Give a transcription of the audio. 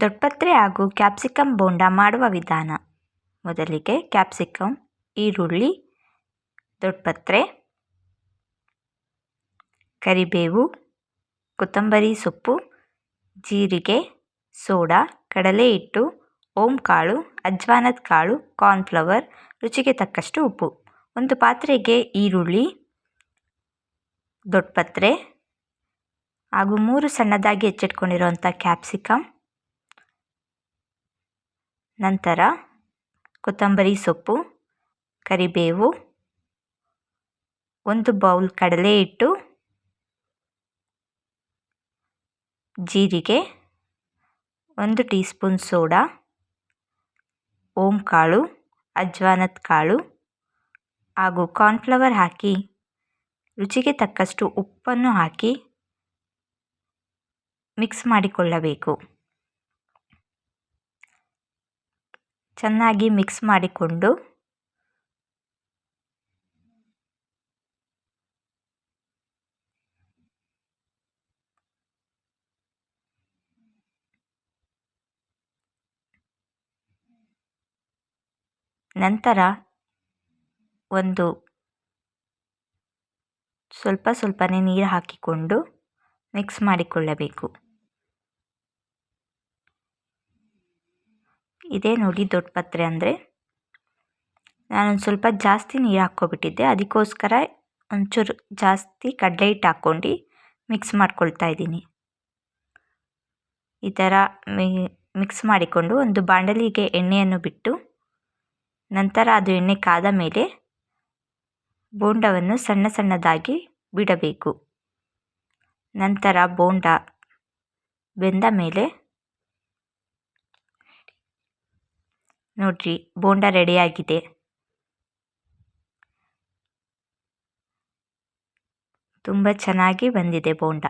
ದೊಡ್ಡಪತ್ರೆ ಹಾಗೂ ಕ್ಯಾಪ್ಸಿಕಮ್ ಬೋಂಡ ಮಾಡುವ ವಿಧಾನ. ಮೊದಲಿಗೆ ಕ್ಯಾಪ್ಸಿಕಮ್ ಈರುಳ್ಳಿ, ದೊಡ್ಡಪತ್ರೆ, ಕರಿಬೇವು, ಕೊತ್ತಂಬರಿ ಸೊಪ್ಪು, ಜೀರಿಗೆ, ಸೋಡಾ, ಕಡಲೆ ಹಿಟ್ಟು, ಓಂ ಕಾಳು, ಅಜ್ವಾನದ ಕಾಳು ಕಾರ್ನ್ಫ್ಲವರ್ ರುಚಿಗೆ ತಕ್ಕಷ್ಟು ಉಪ್ಪು. ಒಂದು ಪಾತ್ರೆಗೆ ಈರುಳ್ಳಿ, ದೊಡ್ಡಪತ್ರೆ ಹಾಗೂ ಮೂರು ಸಣ್ಣದಾಗಿ ಹೆಚ್ಚಿಟ್ಕೊಂಡಿರುವಂಥ ಕ್ಯಾಪ್ಸಿಕಮ್ ನಂತರ ಕೊತ್ತಂಬರಿ ಸೊಪ್ಪು, ಕರಿಬೇವು, ಒಂದು ಬೌಲ್ ಕಡಲೆ ಹಿಟ್ಟು, ಜೀರಿಗೆ, ಒಂದು ಟೀ ಸ್ಪೂನ್ ಸೋಡಾ ಓಂ ಕಾಳು ಅಜ್ವಾನದ ಕಾಳು ಹಾಗೂ ಕಾರ್ನ್ಫ್ಲವರ್ ಹಾಕಿ, ರುಚಿಗೆ ತಕ್ಕಷ್ಟು ಉಪ್ಪನ್ನು ಹಾಕಿ ಮಿಕ್ಸ್ ಮಾಡಿಕೊಳ್ಳಬೇಕು. ಚೆನ್ನಾಗಿ ಮಿಕ್ಸ್ ಮಾಡಿಕೊಂಡು ನಂತರ ಒಂದು ಸ್ವಲ್ಪ ಸ್ವಲ್ಪನೇ ನೀರು ಹಾಕಿಕೊಂಡು ಮಿಕ್ಸ್ ಮಾಡಿಕೊಳ್ಳಬೇಕು. ಇದೇ ನೋಡಿ ದೊಡ್ಡ ಪತ್ರೆ ಅಂದರೆ. ನಾನೊಂದು ಸ್ವಲ್ಪ ಜಾಸ್ತಿ ನೀರು ಹಾಕ್ಕೊಬಿಟ್ಟಿದ್ದೆ. ಅದಕ್ಕೋಸ್ಕರ ಒಂಚೂರು ಜಾಸ್ತಿ ಕಡಲೆ ಹಿಟ್ಟು ಹಾಕ್ಕೊಂಡು ಮಿಕ್ಸ್ ಮಾಡ್ಕೊಳ್ತಾ ಇದ್ದೀನಿ. ಈ ಥರ ಮಿಕ್ಸ್ ಮಾಡಿಕೊಂಡು ಒಂದು ಬಾಣಲಿಗೆ ಎಣ್ಣೆಯನ್ನು ಬಿಟ್ಟು ನಂತರ ಅದು ಎಣ್ಣೆ ಕಾದ ಮೇಲೆ ಬೋಂಡವನ್ನು ಸಣ್ಣ ಸಣ್ಣದಾಗಿ ಬಿಡಬೇಕು. ನಂತರ ಬೋಂಡ ಬೆಂದ ಮೇಲೆ ನೋಡಿರಿ ಬೋಂಡ ಆಗಿದೆ. ತುಂಬ ಚೆನ್ನಾಗಿ ಬಂದಿದೆ ಬೋಂಡ.